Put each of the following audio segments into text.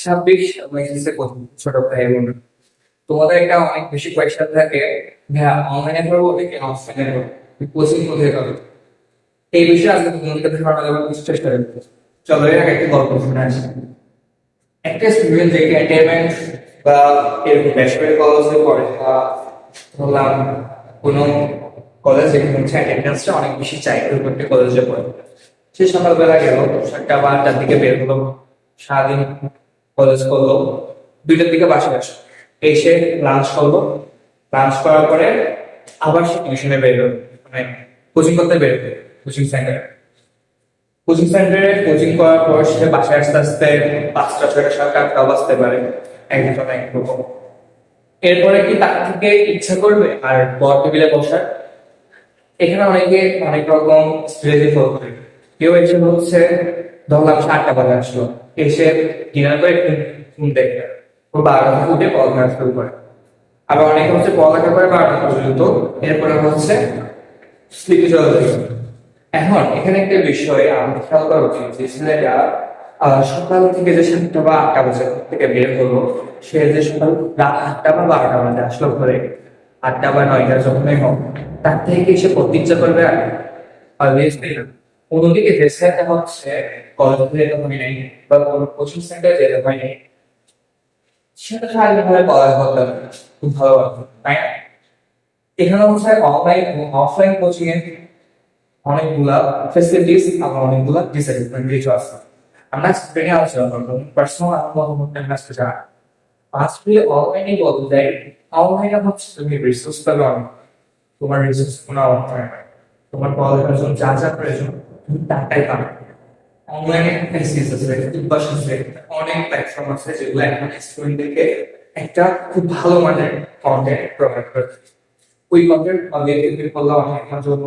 ছাব্বিশ ছোট ভাই বোন তোমাদের একটা অনেক বেশি কোয়েশ্চেন থাকে, ভাইয়া অনলাইনে পড়ব নাকি অফলাইনে পড়ব কোচিং কোথায় পাবো এই বিষয়ে আজকে তোমাদেরকে ধারণা কিছু চেষ্টা করব। চলো, এর একটা গল্প শুনে আসি। একটা স্টুডেন্ট যে ক্যান্টেনমেন্ট বা এরকম বেসরকারি কলেজে পড়ে বা ধরলাম কোনো কলেজ হচ্ছে অ্যাটেন্ডেন্সটা অনেক বেশি চাই কলেজে পড়ে। সে সকালবেলা গেল, সাতটা বা আটটার দিকে বের হলো। সারাদিন কলেজ করল, দুইটার দিকে বাসায় আসলো। এসে লাঞ্চ করল। লাঞ্চ করার পরে আবার সে টিউশনে বের মানে কোচিং করতে বের হলো কোচিং সেন্টারে কোচিং সেন্টারে কোচিং করার পর সে বাসায় আসতে আসতে পাঁচটা, ছয়টা, সাতটা, আটটা বাজতে পারে একজন একরকম। এরপরে কি তার থেকে ইচ্ছা করবে আর বর টেবিলে বসার এখানে অনেকে অনেক রকম স্ট্রেসে ফল করে। কেউ এসে হচ্ছে ধরলাম সাতটা বাজে আসলো। এসে ডিনার করে একটু দেখবে ও বারোটা পড়ালেখা শুরু করে। আবার অনেকে হচ্ছে পড়ালেখা করে বারোটা পর্যন্ত। এরপরে হচ্ছে স্লিপে চলে এখন এখানে একটা বিষয় আমাদের খেয়াল করা উচিত যে আহ, সকাল থেকে যে সাতটা বা আটটা বাজে থেকে বের হলো সে যে সকাল রাত আটটা বা বারোটা বাজে আসলো ঘরে আটটা বা নয়টা যখনই হোক তার থেকে সে প্রতিজ্ঞা করবে আর অন্যদিকে যে ছেলেটা হচ্ছে কলেজে যেতে হয় নাই, বা কোনো কোচিং সেন্টারে যেতে হয় নাই, সেটা শারীরিকভাবে পড়ালেখা করতে খুব ভালো তাই না? এখানে হচ্ছে অনলাইন এবং অফলাইন কোচিং এর অনেকগুলা ফেসিলিটিস আবার অনেকগুলা ডিসঅ্যাডভান্টেজ আছে। আমরা স্ক্রিনে আলোচনা করব পার্সোনাল আমার মতামত আজকে জানা আজকে অনলাইনে বলতে যাই অনলাইনে হচ্ছে তুমি রিসোর্স পাবে তোমার রিসোর্স কোনো অভাব হয় তোমার পড়ালেখার জন্য যা যা প্রয়োজন তুমি আছে অনেক প্ল্যাটফর্ম আছে যেগুলো এখন স্টুডেন্টদেরকে একটা খুব ভালো মানের কন্টেন্ট প্রোভাইড করে ওই কন্টেন্ট অবজেক্টিভ করলে আমার জন্য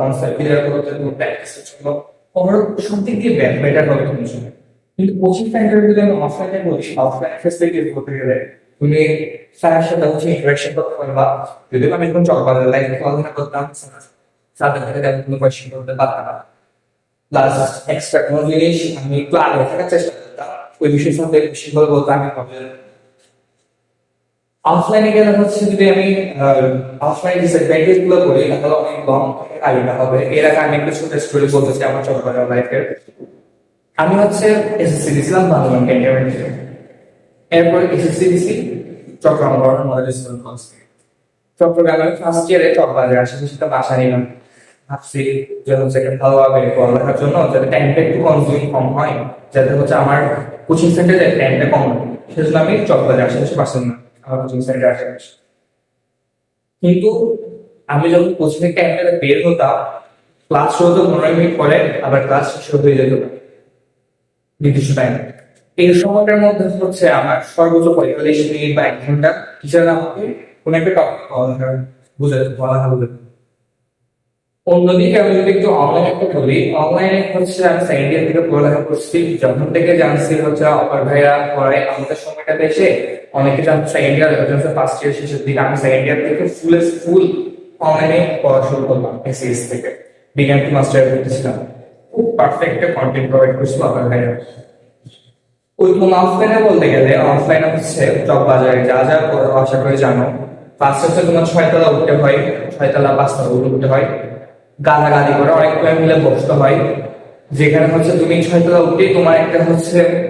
কনসেপ্ট ক্লিয়ার করতে জন্য প্র্যাকটিসের জন্য ওভারঅল সব দিক দিয়ে বেটার হবে তোমার জন্য কিন্তু কোচিং সেন্টারে যদি আমি অফলাইনে বলি অফলাইন ফেসিলিটিস বলতে গেলে, তুমি স্যারের সাথে হচ্ছে ইন্টারাকশন করতে পারবা। যদি আমি এখন চকবাজার লাইফ পড়াশোনা করতাম সাথে সাথে আমি কোনো কোয়েশ্চেন করতে পারতাম না। প্লাস এক্সট্রা কোনো জিনিস আমি একটু আগে থাকার চেষ্টা করতাম। ওই বিষয়ের সাথে বেশি বলতাম, আমি কবে অফলাইনে গেলে হচ্ছে যদি আমি অফলাইন ডিসঅ্যাডভান্টেজগুলো করি, তাহলে অনেক লং আইডিয়া হবে। এর আগে আমি একটা ছোট স্টোরি বলতে চাই আমার ছোটবেলার লাইফের আমি হচ্ছে এসএসসি দিয়েছিলাম বাংলা ক্যান্টনমেন্টে এরপর এসএসসি দিছি চট্টগ্রাম গভর্নমেন্ট মডেল স্কুল চট্টগ্রামের ফার্স্ট ইয়ারে চকবাজারে তো বাসা নিলাম। ভাবছি যে হচ্ছে ভালোভাবে পড়ালেখার জন্য, যাতে টাইমটা একটু কনজিউম কম হয়, যাতে হচ্ছে আমার কোচিং সেন্টারে টাইমটা কম হয়। সেজন্য আমি চকবাজারে আশেপাশে বাসা না, আমার কোচিং সেন্টারে আশেপাশে কিন্তু আমি যখন কোচিং থেকে টাইমটা বের হতাম ক্লাস শুরু হতো পনেরো মিনিট পরে, আবার ক্লাস শুরু হয়ে যেত নির্দিষ্ট টাইম এই সময়টার মধ্যে হচ্ছে আমার সর্বোচ্চ পঁয়তাল্লিশ মিনিট বা এক ঘণ্টা টিচার আমাকে কোনো একটা টপিক বুঝাতে পড়ালেখা বুঝাতে অন্যদিকে আমি যদি একটু অনলাইন একটা বলি অনলাইনে হচ্ছে আমি সেকেন্ড ইয়ার থেকে পড়ালেখা করছি। যখন থেকে জানছি হচ্ছে অপার ভাইয়া পরে আমাদের সময়টা এসে অনেকে জানতো সেকেন্ড ইয়ার হচ্ছে ফার্স্ট ইয়ার শেষের দিকে, আমি সেকেন্ড ইয়ার থেকে ফুল ফুল অনলাইনে পড়া শুরু করলাম এসএস থেকে। বিজ্ঞান মাস্টার করতেছিলাম খুব পারফেক্ট কন্টেন্ট প্রোভাইড করছিল অপার ভাইয়া ওই অফলাইনে বলতে গেলে অফলাইনে হচ্ছে জব বাজারে যা যা আশা করে জানো। ফার্স্ট হচ্ছে তোমার ছয়তলা উঠতে হয়, ছয়তলা পাঁচতলা উঠতে হয়। গালাগালি করে। অনেক প্ল্যান মিলে বসতে হয়। যেখানে হচ্ছে তুমি ছয়তলা উঠে তোমার একটা হচ্ছে,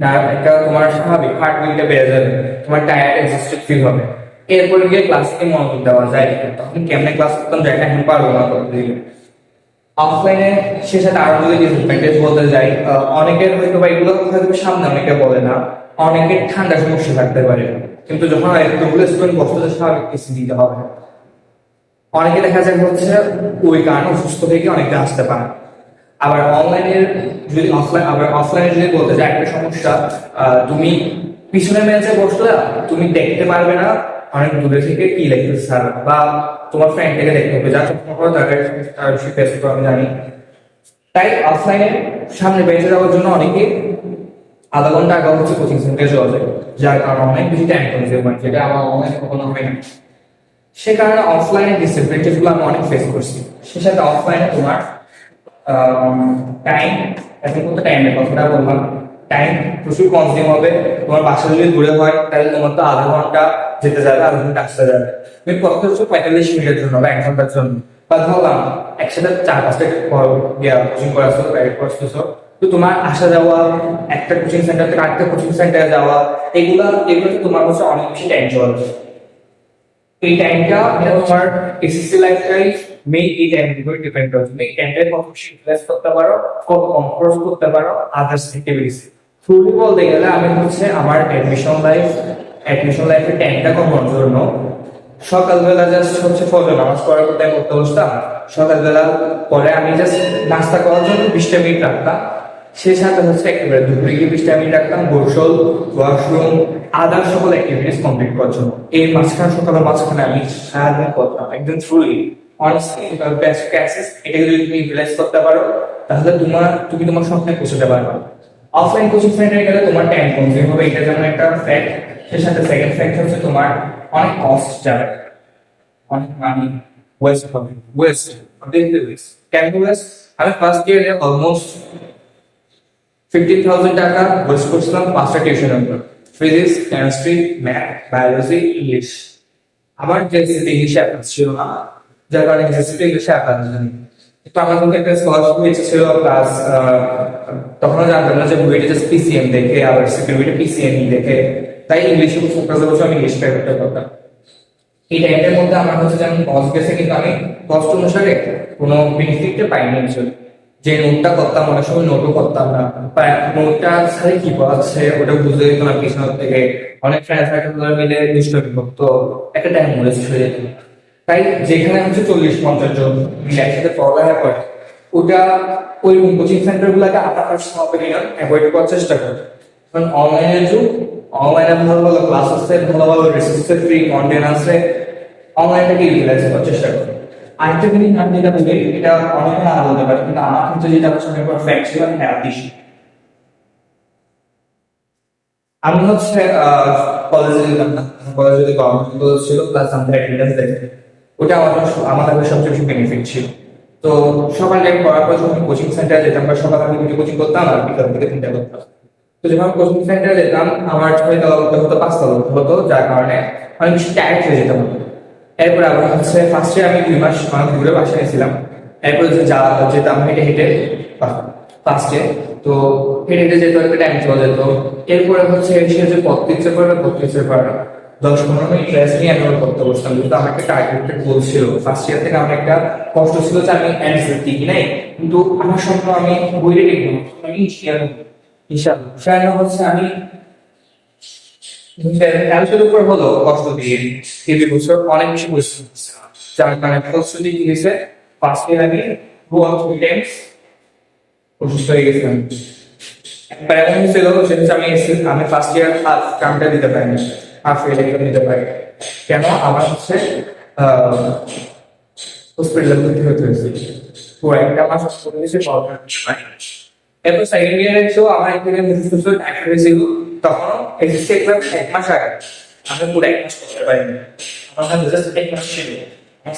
না, একটা তোমার স্বাভাবিক বেড়ে যাবে। তোমার ফিল হবে। গিয়ে ক্লাসে মনোযোগ দেওয়া যায়। তখন কেমনে ক্লাস করতাম এখন পারব না করতে অফলাইনে আরও যদি ডিসঅ্যাডভান্টেজ বলতে যাই। অনেকের হয়তো বা এগুলো হয়তো সামনে অনেকে বলে না। অনেকের ঠান্ডা সমস্যা থাকতে পারে। কিন্তু যখন এতগুলো স্টুডেন্ট বসতে স্বাভাবিক কিছু দিতে হবে অনেকে দেখা যায় হচ্ছে ওই কারণে অসুস্থ থেকে অনেকে আসতে পারে। আবার অনলাইনের যদি অফলাইন আবার অফলাইনে যদি বলতে যাই, একটা সমস্যা তুমি পিছনে বেঞ্চে বসলে তুমি দেখতে পারবে না অনেক দূরে থেকে কি লিখতেছে স্যার বা তোমার ফ্রেন্ড থেকে দেখতে হবে। যা চোখে পড়ে তাকে আমি জানি। তাই অফলাইনে সামনে বেঞ্চে যাওয়ার জন্য অনেকে আধা ঘণ্টা আগে হচ্ছে কোচিং সেন্টারে চলে যায়। যার কারণে অনেক বেশি টাইম কনজিউম হয়। যেটা আমার অনলাইনে কখনো হয় না। সে কারণে অফলাইনে ডিসঅ্যাডভান্টেজগুলো আমি অনেক ফেস করছি। সে সাথে অফলাইনে তোমার টাইম এখন কিন্তু টাইমের কথাটা বললাম? টাইম প্রচুর কনজিউম হবে, তোমার বাসা যদি দূরে হয়, তাহলে তোমার তো আধা ঘণ্টা যেতে যাবে, আধা ঘণ্টা আসতে যাবে। তুমি কত হচ্ছে পঁয়তাল্লিশ মিনিটের জন্য বা এক ঘণ্টার জন্য। বা ধরলাম, একসাথে চার পাঁচটা কোচিং করাছো প্রাইভেট করতেছো তো তোমার আসা যাওয়া, একটা কোচিং সেন্টার থেকে আরেকটা কোচিং সেন্টারে যাওয়া, এগুলা এগুলো তোমার কাছে অনেক বেশি টাইম চলে। এই টাইমটা এটা তোমার এসএসসি লাইফটাই মেইন এই টাইমের উপর ডিপেন্ড করে তুমি এই টাইমটা কত ইনভেস্ট করতে পারো কত কম খরচ করতে পারো আদার্স অ্যাক্টিভিটিস ট্রুলি বলতে গেলে আমি হচ্ছে আমার অ্যাডমিশন লাইফ অ্যাডমিশন লাইফের টাইমটা কমানোর জন্য সকালবেলা জাস্ট হচ্ছে ফজর নামাজ পড়ার টাইম করতে বসতাম। সকালবেলা পরে আমি জাস্ট নাস্তা করার জন্য বিশটা মিনিট রাখতাম। সেই সাথে হচ্ছে একেবারে দুপুরে গিয়ে বিশটা মিনিট রাখতাম গোসল ওয়াশরুম আদার সকল অ্যাক্টিভিটিস কমপ্লিট করার জন্য। এই মাঝখানে, সকালের মাঝখানে আমি সারাদিন করতাম, একদম থ্রুলি অনেস্টলি বেস্ট করতে পারো, তাহলে তোমার, তুমি তোমার স্বপ্নে পৌঁছতে পারবে। অফলাইন কোচিং সেন্টারে গেলে তোমার টাইম কনজিউম হবে এটা যেমন একটা ফ্যাক্ট সেই সাথে সেকেন্ড ফ্যাক্ট হচ্ছে তোমার অনেক কস্ট যাবে। অনেক ওয়েস্ট হবে। ওয়েস্ট কেন ওয়েস্ট আমি ফার্স্ট ইয়ারে অলমোস্ট ফিফটিন থাউজেন্ড টাকা ওয়েস্ট করছিলাম, পাঁচটা টিউশনের উপর। Physics chemistry math biology English আমার যে ইংলিশে অ্যাকাউন্ট ছিল না, যার কারণে এসএসসি ইংলিশে অ্যাকাউন্ট জানি তো আমার মধ্যে একটা স্কলারশিপ ইচ্ছে ছিল প্লাস তখনও জানতাম না যে বুয়েটে জাস্ট পিসিএম দেখে, আবার সিকিউরিটি পিসিএম দেখে। তাই ইংলিশে ফোকাস বছর আমি ইংলিশ প্রাইভেটটা করতাম এই টাইমের মধ্যে আমার হচ্ছে যেমন কস্ট গেছে কিন্তু আমি কস্ট অনুসারে কোনো বেনিফিটটা পাইনি অ্যাকচুয়ালি যে নোটটা করতাম, অনেক সময় নোটও করতাম না। নোটটা সাথে কি পড়াচ্ছে ওটা বুঝতে দিত না পিছন থেকে। অনেক ফ্রেন্ড সার্কেল মিলে দুষ্টমি করতো। একটা টাইম শেষ হয়ে যেত তাই যেখানে হচ্ছে চল্লিশ, পঞ্চাশ জন মিলে একসাথে পড়ালেখা করে, ওটা ওই কোচিং সেন্টার গুলাকে আপনার পার্সোনাল অপিনিয়ন অ্যাভয়েড করার চেষ্টা করে। কারণ অনলাইনের যুগ অনলাইনে ভালো ভালো ক্লাস আছে, ভালো ভালো রিসোর্সের ফ্রি কন্টেন্ট আছে অনলাইনটাকে ইউটিলাইজ করার চেষ্টা করো। যেটা এটা অনেকে না বলতে পারে, কিন্তু আমার ক্ষেত্রে যেটা হচ্ছে, আমি ইস্যু আমি হচ্ছে কলেজে কলেজে যদি ছিল প্লাস আমাদের অ্যাটেন্ডেন্স দেখে ওটা সবচেয়ে বেশি বেনিফিট ছিল। তো সকাল টাইম করার পর যখন কোচিং সেন্টারে যেতাম, বা সকাল আমি কোচিং করতাম, আর বিকাল থেকে তিনটা করতাম তো যখন কোচিং সেন্টারে যেতাম, আমার ছয় তলা হতো পাঁচ তলা হতো, যার কারণে অনেক বেশি টায়ার্ড হয়ে যেতাম। এরপর আবার হচ্ছে ফার্স্টে আমি দুই মাস অনেক দূরে বাসায় ছিলাম এরপর যে যা যেতাম হেঁটে হেঁটে ফার্স্টে তো হেঁটে হেঁটে যেত একটা টাইম চলে যেত। এরপরে হচ্ছে এসে যে ইচ্ছে করে পথ ইচ্ছে দশ পনেরো মিনিট রেস্ট নিয়ে আমি করতে বসতাম। কিন্তু আমার একটা টার্গেটেড গোল ছিল। ফার্স্ট ইয়ার থেকে আমার একটা কষ্ট ছিল যে আমি অ্যান্সার টিকি নাই। কিন্তু আমার স্বপ্ন আমি বইরে টিকবো আমি ইনশাল্লাহ ইনশাল্লাহ হচ্ছে আমি হেলথের উপর হলো কষ্ট দিয়ে এই বছর অনেক বেশি পরিশ্রম যার কারণে হয়েছে ফার্স্ট ইয়ার আমি টু অর থ্রি টাইমস অসুস্থ হয়ে গেছিলাম একবার এমন সেটা আমি আমি ফার্স্ট ইয়ার হাফ টার্মটা দিতে পারিনি। হাফ এক্সাম দিতে পারি কেন? আমার হচ্ছে হসপিটালে ভর্তি হতে হয়েছে। পুরো একটা মাস হসপিটালে এসে পাওয়া এরপর সেকেন্ড ইয়ারে এসেও আমার থেকে মুখস্থ টাকা হয়েছিল। তখন এসএসসি এক্সাম এক মাস আগে। আমি পুরো এক মাস করতে পারিনি আমার কাছে জাস্ট এক মাস ছিল।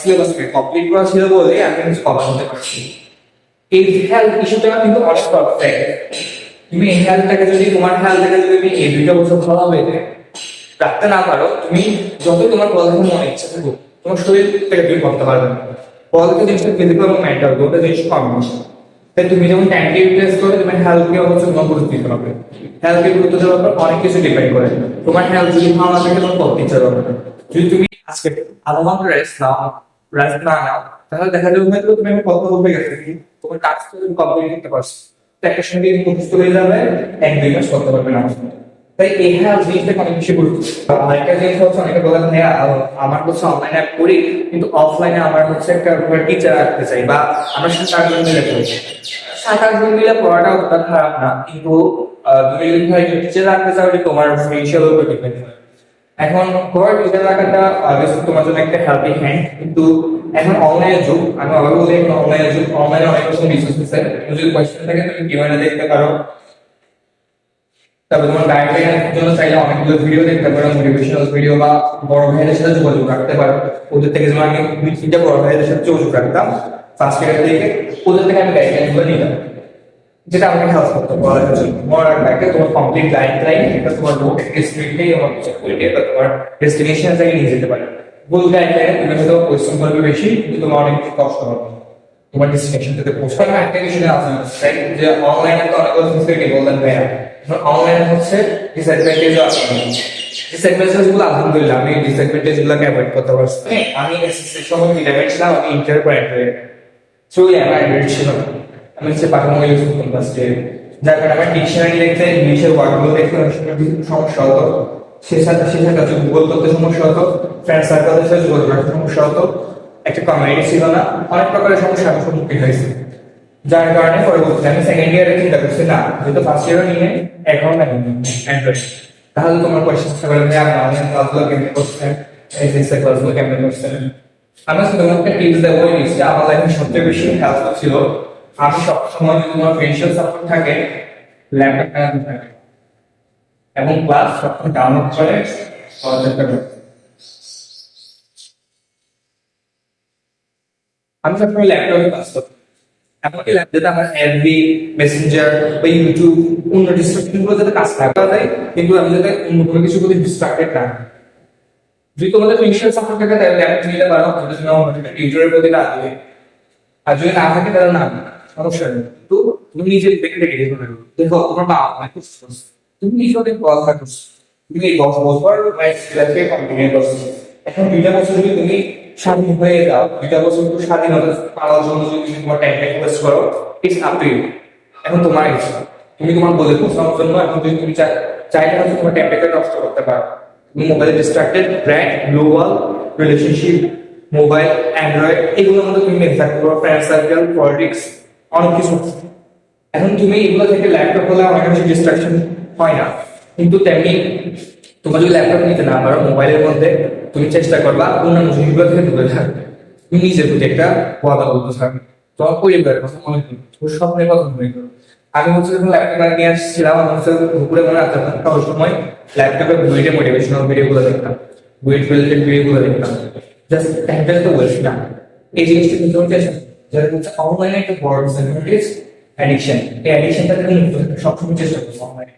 সিলেবাস কমপ্লিট করা ছিল বলে আমি কিছু কভার করতে পারছি এই হেলথ ইস্যুটা কিন্তু অনেক পারফেক্ট তুমি এই হেলথটাকে যদি, তোমার হেলথটাকে যদি তুমি এই দুইটা বছর ভালোভাবে রাখতে না পারো, তুমি যত তোমার পড়ালেখা মনে ইচ্ছা থাকুক, তোমার শরীর থেকে তুমি করতে পারবে না। পড়ালেখা জিনিসটা ফিজিক্যাল মেন্টাল দুটো জিনিস কম্বিনেশন তুমি যখন ট্যাঙ্কে ইউটিলাইজ করো তোমার হেলথকে অবশ্যই তোমার গুরুত্ব দিতে হবে। হেলথকে গুরুত্ব দেওয়ার পর অনেক কিছু ডিপেন্ড করে। তোমার হেলথ যদি ভালো থাকে, তোমার করতে ইচ্ছা করবে যদি তুমি আজকে আধা ঘণ্টা রেস্ট নাও রেস্ট না নাও, তাহলে দেখা যাবে হয়তো তুমি আমি কথা বলতে কি তোমার কাজটা তুমি কমপ্লিট করতে পারছ। তো একটা সঙ্গে মুখস্থ হয়ে যাবে, এক দুই মাস করতে পারবে না। তাই এই হেলথ জিনিসটাকে অনেক বেশি গুরুত্ব। আরেকটা জিনিস হচ্ছে অনেকে বলে হ্যাঁ আমার হচ্ছে অনলাইনে অ্যাপ করি, কিন্তু অফলাইনে আমার হচ্ছে একটা টিচার রাখতে চাই বা আমরা সাত আট মিলে করি। সাত আট জন মিলে পড়াটা অতটা খারাপ না, কিন্তু তুমি যদি হয় টিচার রাখতে চাও তোমার ফিনান্সিয়াল উপর ডিপেন্ড করে। এখন ঘর টিচার রাখাটা অবভিয়াসলি তোমার জন্য একটা হেল্পিং হ্যান্ড কিন্তু এখন অনলাইনের যুগ, আমি আবার বলি, এখন অনলাইনের যুগ অনলাইনে অনেক রকম রিসোর্স আছে। যদি কোয়েশ্চেন থাকে, তুমি কীভাবে দেখতে পারো? তারপর তোমার গাইডলাইনের জন্য চাইলে অনেকগুলো ভিডিও দেখতে পারো মোটিভেশনাল ভিডিও বা বড় ভাইদের সাথে যোগাযোগ রাখতে পারো। ওদের থেকে যেমন আমি দুই, তিনটা বড় ভাইদের সাথে যোগাযোগ রাখতাম ফার্স্ট ইয়ার থেকে ওদের থেকে আমি গাইডলাইনগুলো নিতাম যেটা আমাকে হেল্প করতে পারে তোমার একটা তোমার কমপ্লিট লাইন লাইন এটা তোমার নোট স্ক্রিপ্টে এবং কোয়ালিটি এটা তোমার ডেস্টিনেশন থেকে নিয়ে যেতে পারে। ভুল গাইডলাইনে তুমি হয়তো পরিশ্রম করবে বেশি, কিন্তু তোমার অনেক কষ্ট হবে। তোমার ডেস্টিনেশন থেকে পৌঁছানো একটা কিছু আছে যে অনলাইনে তো অনেক ফেসিলিটি বললেন, ভাইয়া অনলাইনে হচ্ছে আছে আলহামদুলিল্লাহ, আমি করতে আমি আমি হচ্ছে যার কারণে আমার লিখতে ইংলিশের সমস্যা হতো। সে সাথে গুগল করতে সমস্যা হতো ফ্রেন্ড সার্কেলের সাথে সমস্যা হতো। একটা কমিউনিটি ছিল না, অনেক প্রকারের সমস্যা আমি সম্মুখীন হয়েছি। যার কারণে পরবর্তীতে আমি সেকেন্ড ইয়ারে চিন্তা করছি, না, যেহেতু ফার্স্ট ইয়ারও নিয়ে এখন অ্যান্ড্রয়েড তাহলে তোমার যে আপনি অনলাইন ক্লাসগুলো কেমনে করছেন করছেন? আমি টিপস দেবো ওই আমার লাইফে সবচেয়ে বেশি হেল্পফুল ছিল, আমি সবসময় যদি তোমার ফিনান্সিয়াল সাপোর্ট থাকে ল্যাপটপ কেনাতে থাকে। এবং ক্লাস সবসময় ডাউনলোড করে আমি সবসময় ল্যাপটপে ক্লাস করতাম। এমনকি ল্যাপটপে আমার বা ইউটিউব অন্য ডিস্ট্রাকশন যাতে কাজ থাকা যায় কিন্তু আমি যাতে কোনো কিছু না যদি তোমাদের ফিনান্সিয়াল সাপোর্ট থাকে, তাহলে ল্যাপটপ নিতে পারো যদি তুমি টিউটরের প্রতি না দিবে আর না না। তুমি নিজে দেখে দেখে তুমি নিজে ওদের পড়ালেখা করছ তুমি এই দশ এখন দুইটা বছর যদি তুমি স্বাধীন হয়ে যাও। দুইটা বছর একটু স্বাধীনতা পাওয়ার জন্য যদি তুমি তোমার টাইমটা ইনভেস্ট করো ইটস আপ টু এখন তোমার ইচ্ছা। তুমি তোমার বলে পৌঁছানোর জন্য এখন যদি তুমি চাই চাইলে হয়তো তোমার টাইমটাকে নষ্ট করতে পারো। তুমি মোবাইলে distracted brand global relationship mobile Android এগুলোর মধ্যে তুমি মেতে থাকতে পারো ফ্রেন্ড সার্কেল পলিটিক্স অনেক কিছু এখন তুমি এগুলো থেকে ল্যাপটপ হলে অনেক বেশি ডিস্ট্রাকশন হয় না। কিন্তু তেমনি তোমার যদি ল্যাপটপ নিতে না পারো মোবাইলের মধ্যে তুমি চেষ্টা করবা অন্যান্য জিনিসগুলো থেকে দূরে থাকবে তুমি নিজের প্রতি একটা ওয়াদা বলতে থাকবে তোমার পরিবারের কথা মনে করো তোর স্বপ্নের কথা মনে করো। আমি হচ্ছে যখন ল্যাপটপ নিয়ে আসছিলাম, আমি হচ্ছে দুপুরে মনে রাখতাম না সব সময় ল্যাপটপে বুয়েটে মোটিভেশনাল ভিডিওগুলো দেখতাম বুয়েট রিলেটেড ভিডিওগুলো দেখতাম। জাস্ট টাইমটা তো বলছি না এই জিনিসটা কিন্তু চেষ্টা যারা হচ্ছে অনলাইনে একটা বড় ডিসঅ্যাডভান্টেজ অ্যাডিকশন এই অ্যাডিকশনটা থেকে সবসময় চেষ্টা করব অনলাইনে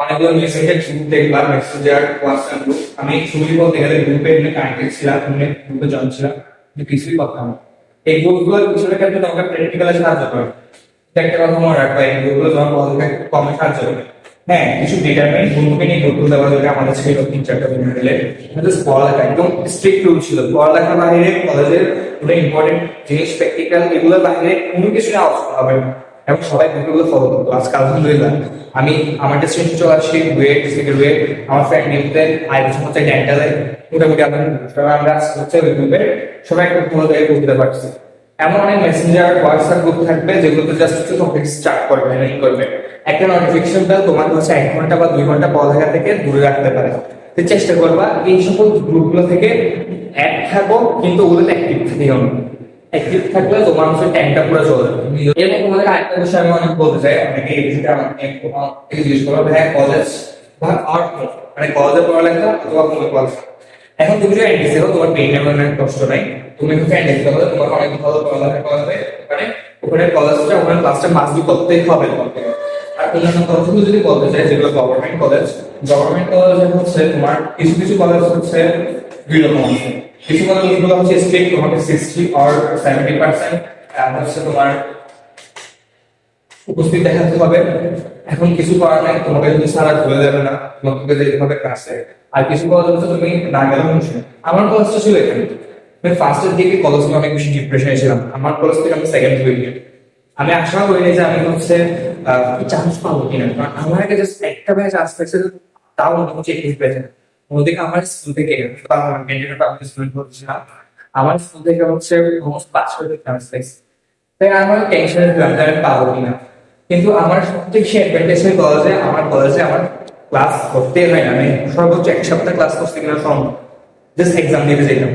অনেকগুলো মেসেঞ্জার গ্রুপ দেখলাম মেসেঞ্জার হোয়াটসঅ্যাপ গ্রুপ আমি ছবি বলতে গেলে গ্রুপে এমনি কানেক্টেড ছিলাম এমনি গ্রুপে জয়েন ছিলাম কিছুই করতাম না। এই গ্রুপগুলোর পিছনে কিন্তু তোমাকে প্র্যাকটিক্যালে সাহায্য করে। একটা কথা মনে রাখবা এই গ্রুপগুলো তোমার পড়ালেখা কমে সাহায্য করে। হ্যাঁ কিছু ডিটারমেন্ট বন্ধুকে নিয়ে গ্রুপ দেওয়া যেটা আমাদের ছিল তিন চারটা বন্ধু মিলে। জাস্ট পড়ালেখা, একদম স্ট্রিক্ট রুল ছিল। পড়ালেখার বাইরে কলেজের কোনো ইম্পর্টেন্ট জিনিস প্র্যাকটিক্যাল এগুলোর বাইরে কোনো কিছু নেওয়া উচিত হবে এবং সবাই গ্রুপগুলো ফলো করতো। আজকে আলহামদুলিল্লাহ আমি, আমার ডেস্টিনেশন চলে আসছি রুয়েট থেকে রুয়েট আমার ফ্রেন্ড নিউতে আই বছর হচ্ছে ডেন্টালে মোটামুটি আমরা আজকে হচ্ছে গ্রুপে সবাই একটা ভালো জায়গায় পৌঁছতে পারছি। এমন অনেক মেসেঞ্জার হোয়াটসঅ্যাপ গ্রুপ থাকবে যেগুলোতে জাস্ট হচ্ছে টপিক স্টার্ট করবে নাই করবে। একটা নোটিফিকেশন দাও তোমাকে হচ্ছে এক ঘণ্টা বা দুই ঘণ্টা পড়ালেখা থেকে দূরে রাখতে পারে। তো চেষ্টা করবা, এই সকল গ্রুপগুলো থেকে এক থাকো, কিন্তু ওগুলোতে অ্যাক্টিভ থাকিও না। অ্যাক্টিভ থাকলে তোমার হচ্ছে ট্যাঙ্কটা পুরো চলে। এবং তোমাদের আরেকটা বিষয় আমি অনেক বলতে চাই। অনেকে এই বিষয়টা জিজ্ঞেস করো কলেজ বা আর্ট মানে কলেজে পড়ালেখা অথবা কোনো পড়ালেখা এখন তুমি তোমার পেইন এমন কষ্ট নাই। তুমি হচ্ছে এনডিসি হলে তোমার অনেক ভালো পড়ালেখা করা হবে মানে ওখানে কলেজটা ওখানে ক্লাসটা মাস্ট করতেই হবে তোমাকে। আর অন্যান্য যদি বলতে চাই যেগুলো গভর্নমেন্ট কলেজ গভর্নমেন্ট কলেজ হচ্ছে তোমার কিছু কিছু কলেজ হচ্ছে কিছু কলেজগুলো হচ্ছে স্ট্রিক্ট তোমাকে সিক্সটি আর সেভেন্টি পার্সেন্ট হচ্ছে তোমার উপস্থিত দেখাতে হবে। এখন কিছু করার নাই, তোমাকে যদি সারা ঘুরে যাবে না তোমাকে যেতে হবে ক্লাসে আর কিছু কলেজ হচ্ছে তুমি না মুশকিল আমার কলেজটা ছিল এখানে। আমি ফার্স্টের দিকে কলেজ নিয়ে অনেক বেশি ডিপ্রেশনে ছিলাম। আমার কলেজ থেকে আমি সেকেন্ড হয়ে আমি আশা করিনি যে আমি হচ্ছে চান্স পাবো কিনা। আমার জাস্ট একটা ব্যাচ চান্স তাও হচ্ছে একটু পেয়েছে ওদিকে আমার স্কুল থেকে আমার স্কুল থেকে হচ্ছে অলমোস্ট পাঁচ ছয় চান্স পেয়েছে তাই আমার টেনশনে আমি পাবো কিনা কিন্তু আমার বেশি অ্যাডভান্টেজ হয় কলেজে আমার কলেজে আমার ক্লাস করতেই হয় না। আমি সর্বোচ্চ এক সপ্তাহ ক্লাস করতে কিনা সম্ভব জাস্ট এক্সাম দিতে যেতাম।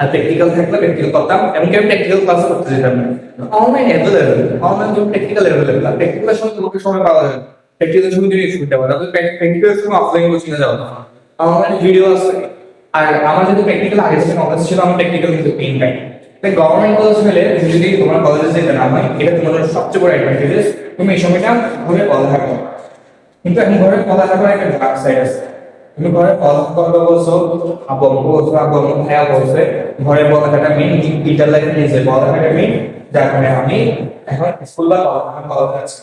আর প্র্যাকটিক্যাল থাকলে প্র্যাকটিক্যাল করতাম, এমনকি আমি প্র্যাকটিক্যাল ক্লাস করতে যেতাম না। অনলাইন অ্যাভেলেবেল অনলাইন তুমি প্র্যাকটিক্যাল অ্যাভেলেবেল আর প্র্যাকটিক্যালের সময় তোমাকে সময় পাওয়া যাবে প্র্যাকটিক্যালের সময় তুমি সুবিধা পাবে। প্র্যাকটিক্যালের সময় অফলাইন কোচিং এ যাও। না অনলাইন ভিডিও আছে। আর আমার যদি প্র্যাকটিক্যাল আগে থেকে নলেজ ছিল আমার প্র্যাকটিক্যাল কিন্তু পেইন পাই তাই গভর্নমেন্ট কলেজ হলে যদি তোমার কলেজে যেতে না হয় এটা জন্য সবচেয়ে বড় অ্যাডভান্টেজ তুমি এই সময়টা ঘরে পড়ালেখা করো কিন্তু এখন ঘরে পড়ালেখা করার একটা ডার্ক সাইড আছে। তুমি ঘরে পড়ালেখা করবে বলছো, আব্বু, আম্মু বলছো, আব্বু ভাইয়া বলছে। ঘরে পড়ালেখাটা মেন ইন্টার লাইফে নিজে পড়ালেখাটা মেন যার কারণে আমি এখন স্কুল বা পড়ালেখা কলেজে আছি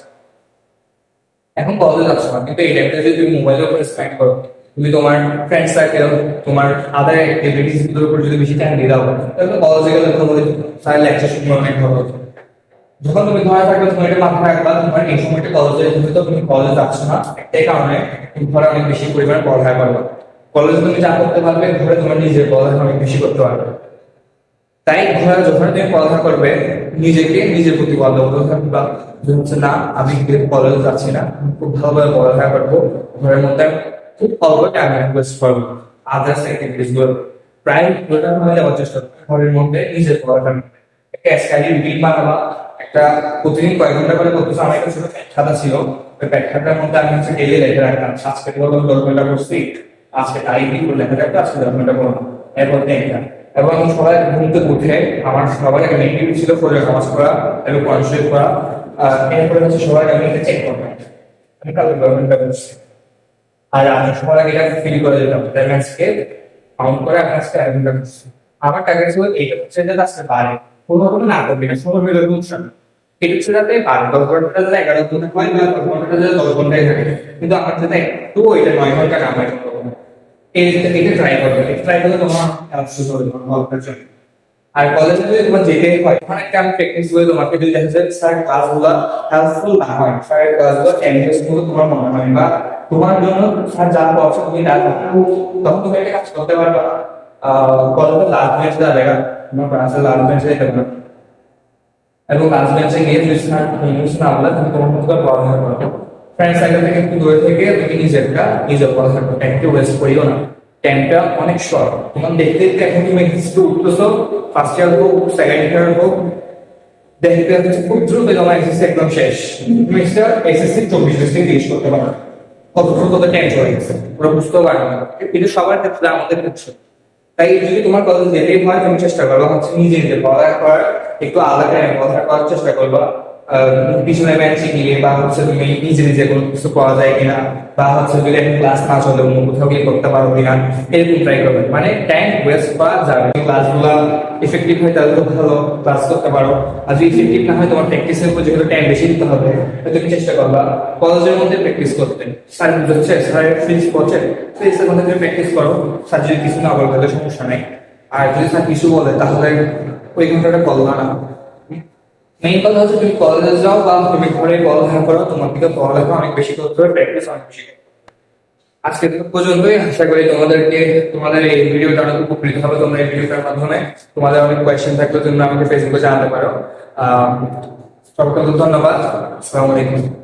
এখন কলেজে যাচ্ছ না, কিন্তু এই টাইমটা যদি তুমি মোবাইলের উপর স্পেন্ড করো। তুমি তোমার ফ্রেন্ড সার্কেল তোমার আদার অ্যাক্টিভিটিসগুলোর উপর যদি বেশি টাইম দিয়ে দাও, তাহলে কলেজে গেলে তোমার স্যার লেকচার শুনবে অনেক ভালো যখন তুমি ঘরে থাকবে, তুমি এটা মাথায় রাখবা, তোমার এই সময়টা কলেজে যেহেতু তুমি কলেজে যাচ্ছ না একটাই কারণে তুমি ঘরে অনেক বেশি পরিমাণে পড়ালেখা করবে। কলেজে তুমি যা করতে পারবে, ঘরে তোমার নিজের পড়ালেখা অনেক বেশি করতে পারবে। তাই ঘরে যখন তুমি পড়ালেখা করবে, নিজেকে নিজের প্রতি বদ্ধ থাকবা হচ্ছে, না, আমি কলেজে যাচ্ছি না খুব ভালোভাবে পড়ালেখা করব। ঘরের মধ্যে অল্প টাইম ইনভেস্ট করব আদার্স অ্যাক্টিভিটিসগুলো প্রায় পুরোটা হয়ে যাওয়ার চেষ্টা ঘরের মধ্যে নিজের পড়ালেখা একটা স্টাডি রুটিন বানাবা একটা প্রতিদিন কয়েক ঘণ্টা করে করতেছে আমার একটা ছোট খাতা ছিল। ওই খাতার মধ্যে আমি হচ্ছে ডেলি লেখা রাখতাম। আজকে বললাম ঘণ্টা করছি। আজকে তারিখ করে লেখা রাখতে আজকে দশ ঘণ্টা এরপর দেখলাম। এবং সবাই ঘুম থেকে উঠে, আমার সবার একটা নেগেটিভ ছিল ফজর নামাজ করা এবং কনসেপ্ট করা। এরপরে হচ্ছে সবাই আমি চেক করব আমি কালকে গভর্নমেন্টটা করছি। আর আমি সবার আগে এটা ফিল করে দিতাম তাই আমি আজকে কাউন্ট করে আমি আজকে ঘণ্টা করছি আমার টার্গেট ছিল এইটা হচ্ছে যে আজকে বাড়ে কোনো কোনো না করবি না। সময় মিলে যাতে বারো ট্রাই করবে ট্রাই করলে তোমার আর তোমার হয় তোমাকে দেখা স্যার না হয় তোমার মনে হয় বা তোমার জন্য স্যার যা পড়াচ্ছে তুমি না তখন তুমি একটা কাজ করতে পারবা। কলেজে লাস্ট বেঞ্চ যাবে তোমার ক্লাসে লাস্ট বেঞ্চে পারবে এবং লাস্ট বেঞ্চে গিয়ে যদি স্যার ইংলিশ না বলে তুমি তোমার মতো পড়াশোনা করো। ফ্রেন্ড সার্কেল থেকে একটু দূরে থেকে তুমি নিজেরটা, নিজের পড়াশোনা করো টাইমকে ওয়েস্ট করিও না। টাইমটা অনেক শর্ট তোমার দেখতে দেখতে এখন তুমি এক্সিস্টে উঠতেছো। ফার্স্ট ইয়ার হোক সেকেন্ড ইয়ার হোক, দেখতে খুব দ্রুত তোমার এক্সিস্টে একদম শেষ। তুমি এক্সিস্টে চব্বিশ বছর জিজ্ঞেস করতে পারো। কত দ্রুত তো টাইম গেছে ওরা বুঝতেও পারবে না। কিন্তু সবার ক্ষেত্রে আমাদের ক্ষেত্রে। তাই যদি তোমার কথা যেতেই হয়, তুমি চেষ্টা করবা, হচ্ছে নিজে নিজে পড়ালেখা করার, একটু আলাদা পড়ালেখা করার চেষ্টা করবা। পিছনে বেঞ্চে গিয়ে বা হচ্ছে তুমি নিজে নিজে কোনো কিছু করা যায় কিনা, বা হচ্ছে যদি একটা ক্লাস না চলে অন্য কোথাও গিয়ে করতে পারো কিনা, এরকম ট্রাই করবে। মানে টাইম ওয়েস্ট করা যাবে। ক্লাসগুলো এফেক্টিভ হয় তাহলে তো ভালো ক্লাস করতে পারো। আর যদি ইফেক্টিভ না হয়, তোমার প্র্যাকটিসের উপর যেগুলো টাইম বেশি দিতে হবে তুমি চেষ্টা করবা কলেজের মধ্যে প্র্যাকটিস করতে। স্যার হচ্ছে স্যারের ফিজিক্স পড়ছে ফিজিক্সের মধ্যে তুমি প্র্যাকটিস করো। স্যার যদি কিছু না বলে, তাহলে সমস্যা নেই। আর যদি স্যার কিছু বলে, তাহলে ওই ঘন্টাটা করলা না। মেইন কথা হচ্ছে তুমি কলেজে যাও বা তুমি ঘরে পড়ালেখা করো, তোমার থেকে পড়ালেখা অনেক বেশি করতে হবে প্র্যাকটিস অনেক বেশি। আজকে পর্যন্তই, আশা করি তোমাদেরকে, তোমাদের এই ভিডিওটা অনেক উপকৃত হবে, তোমরা এই ভিডিওটার মাধ্যমে। তোমাদের অনেক কোয়েশ্চেন থাকলে তুমি আমাকে ফেসবুকে জানাতে পারো। সকলকে ধন্যবাদ, আসসালামু আলাইকুম।